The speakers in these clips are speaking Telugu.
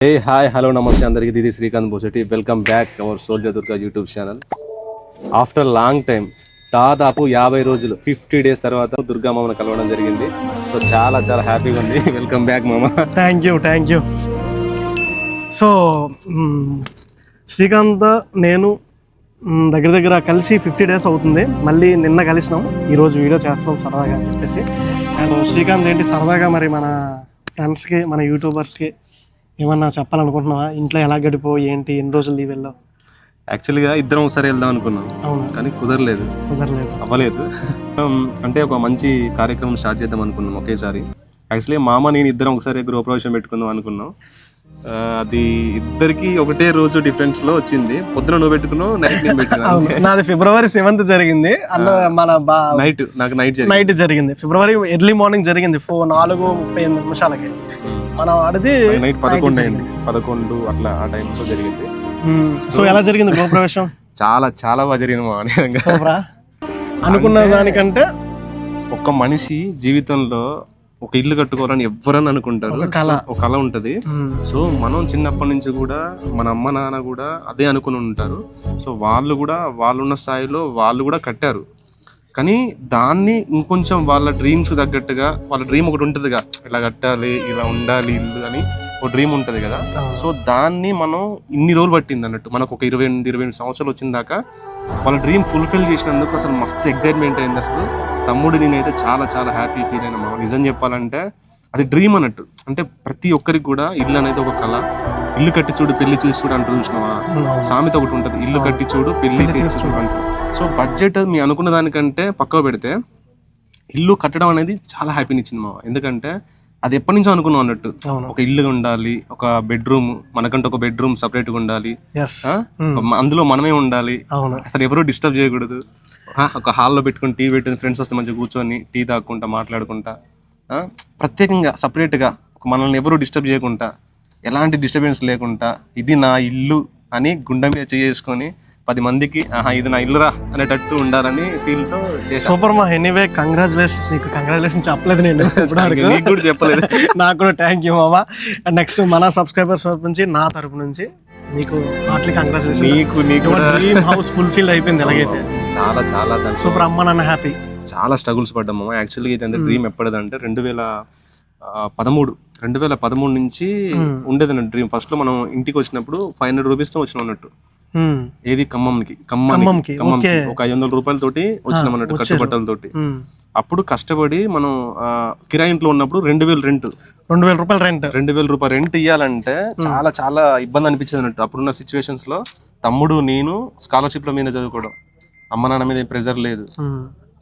హే హాయ్ హలో నమస్తే అందరికీ. దిది Srikanth Bosetti welcome back our soldier Durga YouTube channel after long time దాదాపు యాభై రోజులు ఫిఫ్టీ డేస్ తర్వాత దుర్గా మామను కలవడం జరిగింది. సో చాలా చాలా హ్యాపీగా ఉంది. వెల్కమ్ బ్యాక్ మామ. Thank you thank you so Srikanth నేను mm, దగ్గర దగ్గర కలిసి ఫిఫ్టీ డేస్ అవుతుంది. మళ్ళీ నిన్న కలిసినాం. ఈరోజు వీడియో చేస్తున్నాం సరదాగా అని చెప్పేసి. అండ్ శ్రీకాంత్ ఏంటి సరదాగా మరి మన ఫ్రెండ్స్కి మన యూట్యూబర్స్కి ఏమన్నా చెప్పాలనుకుంటున్నావా? ఇంట్లో ఎలా గడిపో ఏంటి ఎన్ని రోజులు లీవ్ వెళ్ళావు? యాక్చువల్గా ఇద్దరం ఒకసారి వెళ్దాం అనుకున్నాం. అవును? కానీ కుదరలేదు. కుదరలేదు. అవ్వలేదు. అంటే ఒక మంచి కార్యక్రమం స్టార్ట్ చేద్దాం అనుకున్నాం ఒకేసారి. యాక్చువల్లీ మామ నేను ఇద్దరం ఒకసారి గృహప్రవేశం పెట్టుకుందాం అనుకున్నాం. అది ఇద్దరికి ఒకటే రోజు డిఫరెన్స్లో వచ్చింది. పొద్దున నువ్వు పెట్టుకున్నావు నైట్ నేను పెట్టుకున్నాను. నాది ఫిబ్రవరి సెవెంత్ జరిగింది. అన్న మన నైట్ నాకు నైట్ జరిగింది. నైట్ జరిగింది. ఫిబ్రవరి ఎర్లీ మార్నింగ్ జరిగింది. ఫోర్ నాలుగు ముప్పై ఎనిమిది నిమిషాలకి. మనం ఆడితే నైట్ పదకొండు అయింది. పదకొండు అట్లా ఆ టైంలో జరిగింది. సో ఎలా జరిగింది గృహప్రవేశం? చాలా చాలా బాగా జరిగింది మా నిజంగా అనుకున్న దానికంటే ఒక్క మనిషి జీవితంలో ఒక ఇల్లు కట్టుకోవాలని ఎవరని అనుకుంటారు. ఒక కళ. ఒక కళ ఉంటది. సో మనం చిన్నప్పటి నుంచి కూడా మన అమ్మ నాన్న కూడా అదే అనుకుని ఉంటారు. సో వాళ్ళు కూడా వాళ్ళు ఉన్న స్థాయిలో వాళ్ళు కూడా కట్టారు. కానీ దాన్ని ఇంకొంచెం వాళ్ళ డ్రీమ్స్ తగ్గట్టుగా వాళ్ళ డ్రీమ్ ఒకటి ఉంటుందిగా. ఇలా కట్టాలి ఇలా ఉండాలి ఇల్లు అని ఒక డ్రీమ్ ఉంటుంది కదా. సో దాన్ని మనం ఇన్ని రోజులు పట్టింది అన్నట్టు. మనకు ఒక ఇరవై ఎనిమిది ఇరవై ఎనిమిది సంవత్సరాలు వచ్చిన దాకా వాళ్ళ డ్రీమ్ ఫుల్ఫిల్ చేసినందుకు అసలు మస్తు ఎక్సైట్మెంట్ అయింది అసలు. తమ్ముడు నేనైతే చాలా చాలా హ్యాపీ ఫీల్ అయినా నిజం చెప్పాలంటే అది డ్రీమ్ అన్నట్టు. అంటే ప్రతి ఒక్కరికి కూడా ఇల్లు అనేది ఒక కళ. ఇల్లు కట్టి చూడు పెళ్ళి చూసి చూడు అంటూ చూసినావా. సామెత ఒకటి ఉంటుంది ఇల్లు కట్టి చూడు పెళ్ళి చేసి చూడు అంటూ సో బడ్జెట్ మీ అనుకున్న దానికంటే పక్కకు పెడితే ఇల్లు కట్టడం అనేది చాలా హ్యాపీని ఇచ్చింది మా ఎందుకంటే అది ఎప్పటి నుంచో అనుకున్నాం అన్నట్టు. ఒక ఇల్లు ఉండాలి ఒక బెడ్రూమ్ మనకంటే ఒక బెడ్రూమ్ సపరేట్గా ఉండాలి. ఎస్ ఆ? ఒక- అందులో మనమే ఉండాలి. అసలు ఎవరు డిస్టర్బ్ చేయకూడదు. ఒక హాల్లో పెట్టుకుని టీ పెట్టుకుని ఫ్రెండ్స్ వస్తే మంచిగా కూర్చొని టీ తాక్కుంటా మాట్లాడుకుంటా? ప్రత్యేకంగా సపరేట్గా మనల్ని ఎవరు డిస్టర్బ్ చేయకుండా ఎలాంటి డిస్టర్బెన్స్ లేకుండా ఇది నా ఇల్లు అని గుండె మీద చేసుకొని పది మందికి ఆహా ఇది నా ఇల్లురా అనేటట్టు ఉండాలని ఫీల్తో సూపర్ మా ఎనీవే కంగ్రాచులేషన్స్ నీకు కంగ్రాచులేషన్ చెప్పలేదు నేను నీకు కూడా చెప్పలేదు. నాకు కూడా థ్యాంక్ యూ మామా అండ్ నెక్స్ట్ మన సబ్స్క్రైబర్స్ తరపు నుంచి నా తరపు నుంచి నీకు హార్ట్లీ కంగ్రాచులేషన్ నీకు నీకు డ్రీమ్ హౌస్ ఫుల్ఫిల్ అయిపోయింది ఎలాగైతే. చాలా చాలా సూపర్ అమ్మ నాన్న హ్యాపీ చాలా స్ట్రగుల్స్ పడ్డాము యాక్చువల్గా ఇది డ్రీమ్ ఎప్పటిదంటే రెండు వేల పదమూడు. రెండు వేల పదమూడు నుంచి ఉండేది డ్రీమ్ ఫస్ట్లో మనం ఇంటికి వచ్చినప్పుడు ఫైవ్ హండ్రెడ్ రూపీస్తో వచ్చినాం అన్నట్టు. ఏది? ఖమ్మంకి. ఖమ్మానికి ఖమ్మంకి, ఖమ్మంకి. ఒక ఐదు వందల రూపాయలతోటి వచ్చినాం అన్నట్టు కట్టుబట్టలతోటి అప్పుడు కష్టపడి మనం కిరాయి ఇంట్లో ఉన్నప్పుడు రెండు వేలు రెంట్ రెండు వేల రూపాయలు రెంట్ రెండు వేల రూపాయలు రెంట్ ఇవ్వాలంటే చాలా చాలా ఇబ్బంది అనిపించేది అన్నట్టు. అప్పుడున్న సిచ్యువేషన్స్లో తమ్ముడు నేను స్కాలర్షిప్ల మీద చదువుకోవడం. అమ్మ నాన్న మీద ప్రెజర్ లేదు.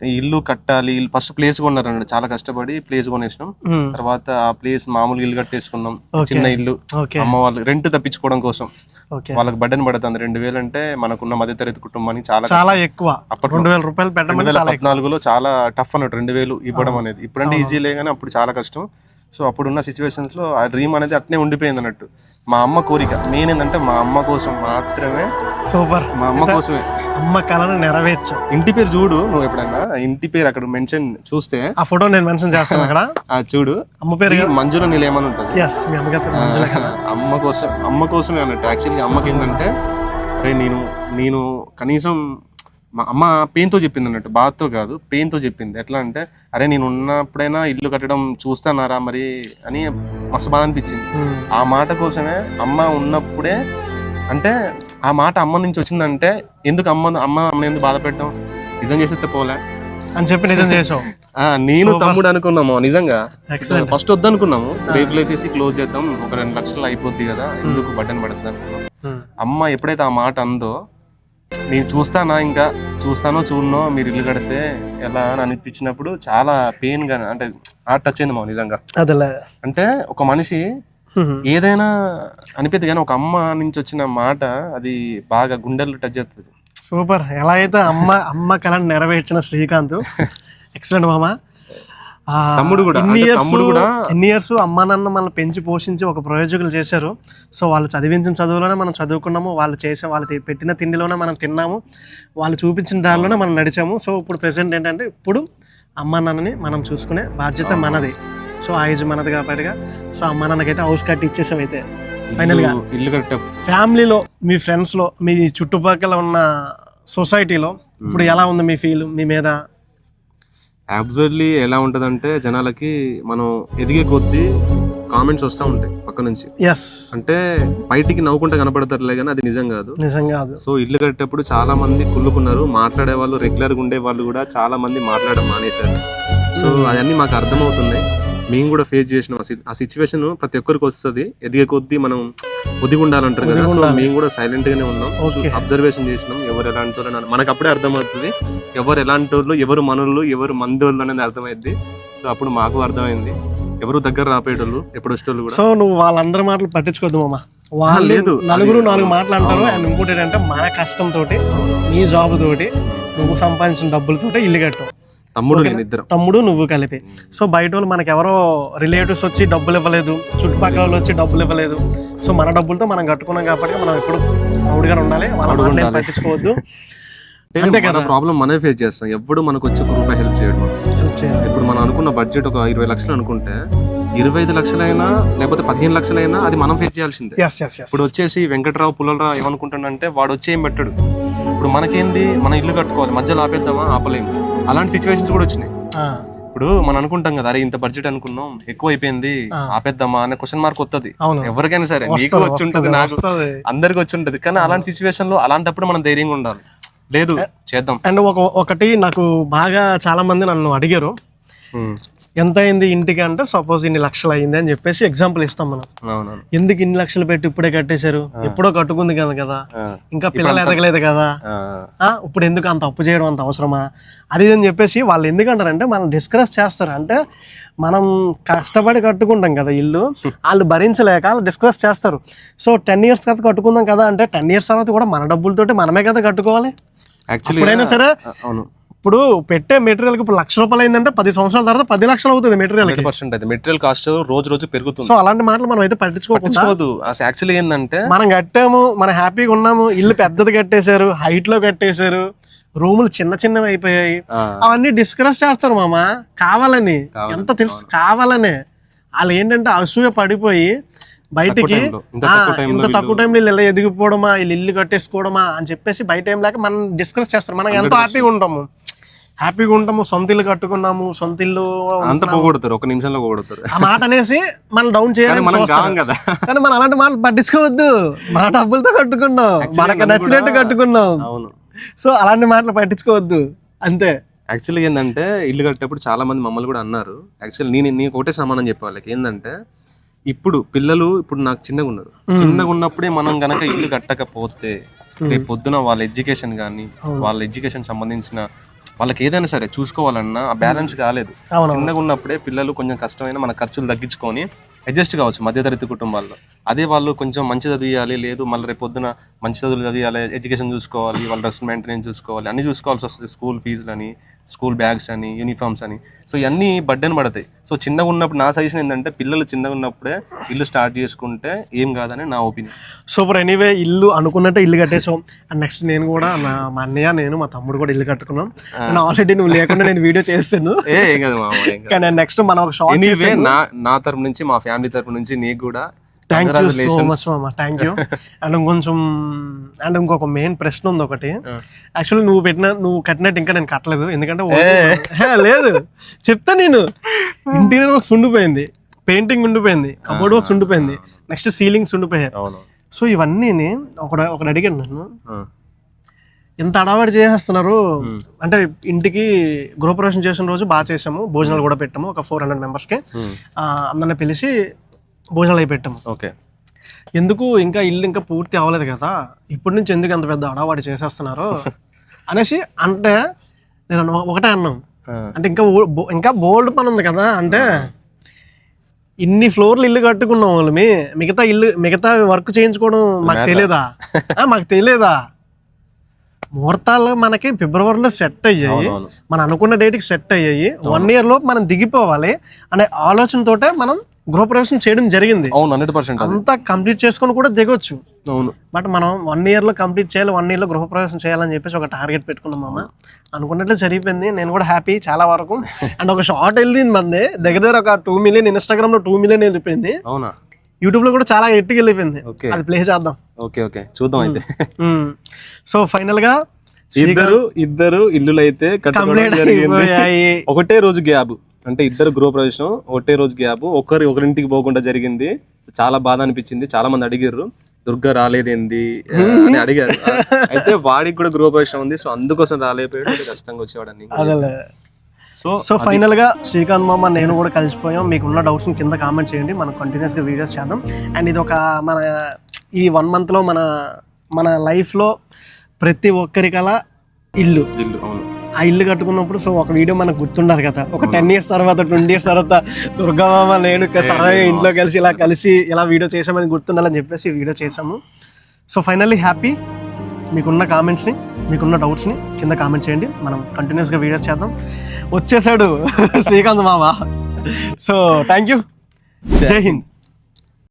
ఇల్లు కట్టాలి ఫస్ట్ ప్లేస్ కొన్నారు అన్నట్టు చాలా కష్టపడి ప్లేస్ కొనేసినాం. తర్వాత ఆ ప్లేస్ మామూలు ఇల్లు కట్టేసుకున్నాం. చిన్న ఇల్లు. అమ్మ వాళ్ళు రెంట్ తప్పించుకోవడం కోసం. వాళ్ళకి బడ్డన్ పడుతుంది. రెండు వేలు అంటే మనకున్న మధ్యతరగతి కుటుంబానికి చాలా చాలా ఎక్కువ. అప్పట్లో రెండు వేల రూపాయలు పెట్టడం పద్నాలుగులో చాలా టఫ్ అన్నట్టు రెండు వేలు ఇవ్వడం అనేది. ఇప్పుడంటే ఈజీ లే కానీ అప్పుడు చాలా కష్టం. సో అప్పుడున్న సిచ్యువేషన్స్లో ఆ డ్రీమ్ అనేది అట్నే ఉండిపోయింది అన్నట్టు. మా అమ్మ కోరిక. మెయిన్ ఏంటంటే మా అమ్మ కోసం మాత్రమే సూపర్. మా అమ్మ కోసమే. అమ్మ కళను నెరవేర్చు. ఇంటి పేరు చూడు నువ్వు ఎప్పుడైనా. ఇంటి పేరు అక్కడ మెన్షన్ చూస్తే. ఆ ఫోటో నేను మెన్షన్ చేస్తాను అక్కడ. ఆ చూడు. అమ్మ పేరు మంజుల నిలయమని ఉంటుంది. ఎస్ మీ అమ్మగారి. అమ్మ కోసం అమ్మ కోసమే అన్నట్టు. యాక్చువల్లీ అమ్మకి ఏంటంటే అరే నేను నేను కనీసం మా అమ్మ పెయిన్తో చెప్పింది అన్నట్టు బాధతో కాదు పెయిన్తో చెప్పింది. ఎట్లా అంటే అరే నేను ఉన్నప్పుడైనా ఇల్లు కట్టడం చూస్తానారా మరి? అని మస్తు బాధ అనిపించింది. ఉమ్. ఆ మాట కోసమే అమ్మ ఉన్నప్పుడే అంటే ఆ మాట అమ్మ నుంచి వచ్చిందంటే ఎందుకు అమ్మ అమ్మ అమ్మ ఎందుకు బాధ పెట్టడం? నిజం చేసేస్తే పోలే. అని చెప్పి నిజం చేసావు. ఆ, నేను తమ్ముడు అనుకున్నాము నిజంగా. ఫస్ట్ వద్దనుకున్నాము రేపులు వేసేసి క్లోజ్ చేద్దాం ఒక రెండు లక్షలు అయిపోద్ది కదా ఎందుకు బటన్ పడుతుంది అనుకున్నాం. అమ్మ ఎప్పుడైతే ఆ మాట అందో నేను చూస్తానా ఇంకా? చూస్తానో చూడనో మీరు ఇల్లు కడితే ఎలా అని అనిపించినప్పుడు చాలా పెయిన్గా అంటే హార్ట్ టచ్ అయింది మా నిజంగా. అదేలే. అంటే ఒక మనిషి ఏదైనా అనిపిద్ది కానీ ఒక అమ్మ నుంచి వచ్చిన మాట అది బాగా గుండెల్లో టచ్ చేస్తుంది సూపర్. ఎలా అయితే అమ్మ అమ్మ కళను నెరవేర్చిన శ్రీకాంత్. ఎక్సలెంట్ మామ. ఆ, తమ్ముడు కూడా, ఇన్ని ఇయర్స్ కూడా- ఎన్ని ఇయర్స్ అమ్మ నాన్న మనల్ని పెంచి పోషించి ఒక ప్రయోజకులు చేశారు. సో వాళ్ళు చదివించిన చదువులోనే మనం చదువుకున్నాము వాళ్ళు చేసే వాళ్ళు పెట్టిన తిండిలోనే మనం తిన్నాము వాళ్ళు చూపించిన దారిలోనే మనం నడిచాము. సో ఇప్పుడు ప్రెసెంట్ ఏంటంటే ఇప్పుడు అమ్మ నాన్నని మనం చూసుకునే బాధ్యత మనది. సో ఆ ఏజ్ మనది కాబట్టిగా సో అమ్మ నాన్నకైతే హౌస్ కట్టి ఇచ్చేసాం అయితే Final గా. ఇల్లు- ఇల్లు కట్టే ఫ్యామిలీలో మీ ఫ్రెండ్స్లో మీ చుట్టుపక్కల ఉన్న సొసైటీలో ఇప్పుడు ఎలా ఉంది మీ ఫీల్ మీ మీద? అబ్జర్వ్లీ ఎలా ఉంటదంటే జనాలకి మనం ఎదిగే కొద్దీ కామెంట్స్ వస్తూ ఉంటాయి పక్క నుంచి. ఎస్ అంటే బయటికి నవ్వుకుంటే కనపడతారులే కానీ అది నిజం కాదు. నిజంగా అది సో ఇల్లు కట్టేటప్పుడు చాలా మంది కుళ్ళుకున్నారు మాట్లాడే వాళ్ళు రెగ్యులర్గా ఉండే వాళ్ళు కూడా చాలా మంది మాట్లాడడం మానేశారు. సో అవన్నీ మాకు అర్థమవుతున్నాయి. మేము కూడా ఫేస్ చేసినాం ఆ సిచ్యువేషన్ ప్రతి ఒక్కరికి వస్తుంది. ఎదిగే కొద్దీ మనం ఒదిగి ఉండాలంటారు కదా. సో మేము కూడా సైలెంట్ గానే ఉన్నాం. అబ్జర్వేషన్ చేసినాం. ఎవరు ఎలాంటి వాళ్ళు మనకు అప్పుడే అర్థమవుతుంది. ఎవరు ఎలాంటి వాళ్ళు ఎవరు మనోళ్ళు ఎవరు మందోళ్ళు అనేది అర్థమైంది సో అప్పుడు మాకు అర్థమైంది. ఎవరు దగ్గర రాపోయేటోళ్ళు ఎప్పుడు వచ్చేటోళ్ళు కూడా. సో నువ్వు వాళ్ళందరి మాటలు పట్టించుకోద్దు మామ. వాళ్ళు లేదు. నలుగురు నాలుగు మాటలు అంటారు. అండ్ ఇంకోటి ఏంటంటే మన కష్టం తోటి నీ జాబ్ తోటి నువ్వు సంపాదించిన డబ్బులతోటి ఇల్లు కట్టావు. తమ్ముడు ఇద్దరం తమ్ముడు నువ్వు కలిపి. సో బయట వాళ్ళు మనకి ఎవరో రిలేటివ్స్ వచ్చి డబ్బులు ఇవ్వలేదు చుట్టుపక్కల వాళ్ళు వచ్చి డబ్బులు ఇవ్వలేదు సో మన డబ్బులతో మనం కట్టుకున్నాం కాబట్టి మనం ఎప్పుడు ప్రౌడ్గా ఉండాలి. పట్టించుకోవద్దు. అంతే మన ప్రాబ్లం మనమే ఫేస్ చేస్తాం. ఎప్పుడు మనకు వచ్చి ఒక రూపాయి హెల్ప్ చేయడం. ఇప్పుడు మనం అనుకున్న బడ్జెట్ ఒక ఇరవై లక్షలు అనుకుంటే ఇరవై ఐదు లక్షలైనా లేకపోతే పదిహేను లక్షలైనా అది మనం ఫేస్ చేయాల్సిందే. ఇప్పుడు వచ్చేసి వెంకట్రావు పుల్లలరావు ఏమనుకుంటాడంటే వాడు వచ్చి ఏం పెట్టాడు. ఇప్పుడు మనకేంది? మన ఇల్లు కట్టుకోవాలి. మధ్యలో ఆపేద్దామా? ఆపలేము. అలాంటి సిచ్యువేషన్స్ కూడా వచ్చినాయి. ఇప్పుడు మనం అనుకుంటాం కదా అరే ఇంత బడ్జెట్ అనుకున్నాం ఎక్కువ అయిపోయింది ఆపేద్దామా అనే క్వశ్చన్ మార్క్ వస్తుంది ఎవరికైనా సరే వస్తది, వచ్చి ఉంటది నాకు. అందరికి వచ్చి ఉంటది. కానీ అలాంటి సిచ్యువేషన్లో అలాంటప్పుడు మనం ధైర్యంగా ఉండాలి. లేదు చేద్దాం. అండ్ ఒక ఒకటి నాకు బాగా చాలా మంది నన్ను అడిగారు. ఎంత అయింది ఇంటికి అంటే సపోజ్ ఇన్ని లక్షలు అయింది అని చెప్పేసి ఎగ్జాంపుల్ ఇస్తాం మనం. ఎందుకు ఇన్ని లక్షలు పెట్టి ఇప్పుడే కట్టేశారు? ఎప్పుడో కట్టుకుంది కదా కదా. ఇంకా పిల్లలు ఎదగలేదు కదా. ఇప్పుడు ఎందుకు అంత అప్పు చేయడం అంత అవసరమా? అది అని చెప్పేసి వాళ్ళు ఎందుకంటారంటే మనం డిస్కస్ చేస్తారు. అంటే మనం కష్టపడి కట్టుకుంటాం కదా ఇల్లు వాళ్ళు భరించలేక వాళ్ళు డిస్కస్ చేస్తారు. సో టెన్ ఇయర్స్ తర్వాత కట్టుకుందాం కదా అంటే టెన్ ఇయర్స్ తర్వాత కూడా మన డబ్బులతోటి మనమే కదా కట్టుకోవాలి. యాక్చువల్లీ సరే అవును. ఇప్పుడు పెట్టే మెటీరియల్కి ఇప్పుడు లక్ష రూపాయలు అయిందంటే పది సంవత్సరాల తర్వాత పది లక్షలు అవుతుంది మెటీరియల్కి. హండ్రెడ్ పర్సెంట్ అయితే. మెటీరియల్ కాస్ట్ రోజు రోజు పెరుగుతుంది. సో అలాంటి మాటలు మనం అయితే పట్టించుకోకుండా పట్టించుకోదు అసలు యాక్చువల్లీ ఏంటంటే మనం కట్టాము మనం హ్యాపీగా ఉన్నాము ఇల్లు పెద్దది కట్టేశారు హైట్లో కట్టేశారు రూములు చిన్న చిన్నవి అయిపోయాయి. అవన్నీ డిస్కస్ చేస్తారు మామ. కావాలని. ఎంత తెలుసు? కావాలనే. వాళ్ళు ఏంటంటే అసూయ పడిపోయి బయటికి ఇంత తక్కువ టైంలో ఇంత తక్కువ టైంలో వీళ్ళు ఇలా ఎదిగిపోవడమా వీళ్ళు ఇల్లు కట్టేసుకోవడమా అని చెప్పేసి బయట ఏం లేక మనం డిస్కస్ చేస్తారు. మనం ఎంతో హ్యాపీగా ఉంటాము. హ్యాపీగా ఉంటాము సొంత ఇల్లు కట్టుకున్నాము సొంత ఇల్లు అంత పోగొడతారు ఒక నిమిషంలో పోగొడతారు. ఆ మాట అనేసి మనం డౌన్ కానీ చేయాలని మనం కదా. కానీ మనం అలాంటి మాటలు పట్టించుకోవద్దు. మన డబ్బులతో కట్టుకున్నాం మనకు మనం నచ్చినట్టు కట్టుకున్నాం. అవును. సో అలాంటి మాటలు పట్టించుకోవద్దు అంతే. యాక్చువల్లీ ఏంటంటే ఇల్లు కట్టేటప్పుడు చాలా మంది మమ్మల్ని కూడా అన్నారు. యాక్చువల్లీ నేను నీకు ఒకటే సమానం చెప్పే వాళ్ళకి ఏంటంటే ఇప్పుడు పిల్లలు ఇప్పుడు నాకు చిన్నగా ఉన్నారు. చిన్నగా ఉన్నప్పుడే మనం గనక ఇల్లు కట్టకపోతే రేపు పొద్దున వాళ్ళ ఎడ్యుకేషన్ కానీ వాళ్ళ ఎడ్యుకేషన్ సంబంధించిన వాళ్ళకి ఏదైనా సరే చూసుకోవాలన్నా ఆ బ్యాలెన్స్ కాలేదు. చిన్నగా ఉన్నప్పుడే పిల్లలు కొంచెం కష్టమైన మన ఖర్చులు తగ్గించుకొని అడ్జస్ట్ కావచ్చు మధ్యతరగతి కుటుంబాల్లో. అదే వాళ్ళు కొంచెం మంచి చదివియాలి లేదు మళ్ళీ రేపు పొద్దున మంచి చదువులు చదివాలి ఎడ్యుకేషన్ చూసుకోవాలి వాళ్ళ డ్రెస్ మెయింటెనెన్స్ చూసుకోవాలి అన్ని చూసుకోవాల్సి వస్తుంది. స్కూల్ ఫీజులు అని స్కూల్ బ్యాగ్స్ అని యూనిఫామ్స్ అని. సో ఇవన్నీ బడ్డెన్ పడతాయి. సో చిన్నగా ఉన్నప్పుడు నా సజెషన్ ఏంటంటే పిల్లలు చిన్నగా ఉన్నప్పుడే ఇల్లు స్టార్ట్ చేసుకుంటే ఏం కాదని నా ఒపీనియన్. సూపర్ ఎనీవే ఇల్లు అనుకున్నట్టే ఇల్లు కట్టేసాం అండ్ నెక్స్ట్ నేను కూడా నా మా అన్నయ్య నేను మా తమ్ముడు కూడా ఇల్లు కట్టుకున్నాం. అండ్ ఆల్రెడీ నువ్వు లేకుండా నేను వీడియో చేస్తాను. ఏ ఏం కాదు కానీ నెక్స్ట్ మనం ఒక షార్ట్ ఎనీవే నా నా తరపు నుంచి మా ఫ్యామిలీ తరపు నుంచి నీకు కూడా. Thank you so. మచ్ మామ. థ్యాంక్ యూ అండ్ ఇంకొంచెం అండ్ ఇంకొక మెయిన్ ప్రశ్న ఉంది ఒకటి. యాక్చువల్లీ నువ్వు పెట్టిన నువ్వు కట్టినట్టు ఇంకా నేను కట్టలేదు. ఎందుకంటే లేదు. చెప్తా నేను. ఇంటీరియర్ వర్క్స్ ఉండిపోయింది. పెయింటింగ్ ఉండిపోయింది. కబోర్డ్ వర్క్స్ ఉండిపోయింది. నెక్స్ట్ సీలింగ్స్ ఉండిపోయాయి. సో ఇవన్నీ ఒకడు ఒకడు అడిగాడు నన్ను. ఇంత అడావాడి చేసేస్తున్నారు. అంటే ఇంటికి గృహప్రవేశం చేసిన రోజు బాగా చేసాము. భోజనాలు కూడా పెట్టాము. ఒక ఫోర్ హండ్రెడ్ మెంబర్స్కి. అందరిని పిలిచి భోజనాలు అయి పెట్టాము. ఓకే. ఎందుకు ఇంకా ఇల్లు ఇంకా పూర్తి అవ్వలేదు కదా. ఇప్పటి నుంచి ఎందుకు అంత పెద్ద అడావాడి చేసేస్తున్నారు? అనేసి అంటే నేను ఒకటే అన్నాం. అంటే ఇంకా ఇంకా బోల్డ్ పని ఉంది కదా. అంటే ఇన్ని ఫ్లోర్లు ఇల్లు కట్టుకున్నాం వాళ్ళు మీ మిగతా ఇల్లు మిగతా వర్క్ చేయించుకోవడం మాకు తెలియదా మాకు తెలియదా ముహూర్తాలు మనకి ఫిబ్రవరిలో సెట్ అయ్యాయి. మనం అనుకున్న డేట్కి సెట్ అయ్యాయి. వన్ ఇయర్ లోపు మనం దిగిపోవాలి అనే ఆలోచనతోటే మనం గృహప్రవేశం చేయడం జరిగింది. అవును హండ్రెడ్ పర్సెంట్ అంతా కంప్లీట్ చేసుకొని కూడా దిగొచ్చు. అవును. బట్ మనం వన్ ఇయర్లో కంప్లీట్ చేయాలి వన్ ఇయర్లో గృహప్రవేశం చేయాలని చెప్పేసి ఒక టార్గెట్ పెట్టుకున్నాం మామ. అనుకున్నట్లు జరిగిపోయింది. నేను కూడా హ్యాపీ చాలా వరకు. అండ్ ఒక షార్ట్ వెళ్ళింది మంది. దగ్గర దగ్గర ఒక టూ మిలియన్ ఇన్స్టాగ్రామ్లో టూ మిలియన్ వెళ్ళిపోయింది. అవునా? యూట్యూబ్లో కూడా చాలా ఎట్టుకు వెళ్ళిపోయింది ఓకే. అది ప్లే చేద్దాం. Okay okay. చూద్దాం అయితే. సో ఫైనల్గా ఇద్దరు ఇద్దరు ఇల్లులు అయితే జరిగింది. ఒకటే రోజు గ్యాప్ అంటే ఇద్దరు గృహ ప్రవేశం ఒకటే రోజు గ్యాప్ ఒకరి ఒకరింటికి పోకుండా జరిగింది. చాలా బాధ అనిపించింది. చాలా మంది అడిగారు దుర్గా రాలేదేంది? అని అడిగారు. అయితే వాడికి కూడా గృహ ప్రవేశం ఉంది సో అందుకోసం రాలేకపోయాడు. ఖచ్చితంగా వచ్చేవాడని సో సో ఫైనల్గా శ్రీకాంత్ మామ నేను కూడా కలిసిపోయాం. మీకు ఉన్న డౌట్స్ కింద కామెంట్ చేయండి. మనం కంటిన్యూస్గా వీడియోస్ చేద్దాం. అండ్ ఇది ఒక మన ఈ వన్ మంత్లో మన మన లైఫ్లో ప్రతి ఒక్కరికలా ఇల్లు. ఇల్లు అవును. ఆ ఇల్లు కట్టుకున్నప్పుడు సో ఒక వీడియో మనకు గుర్తుండాలి కదా. ఒక టెన్ ఇయర్స్ తర్వాత ట్వంటీ ఇయర్స్ తర్వాత దుర్గామామ నేను సరదాగా ఇంట్లో కలిసి ఇలా కలిసి ఇలా వీడియో చేసామని గుర్తుండాలని చెప్పేసి వీడియో చేసాము సో ఫైనల్లీ హ్యాపీ మీకున్న కామెంట్స్ని మీకున్న డౌట్స్ని కింద కామెంట్ చేయండి. మనం కంటిన్యూస్గా వీడియోస్ చేద్దాం. వచ్చేసాడు శ్రీకాంత్ మామ. సో థ్యాంక్ యూ జై హింద్.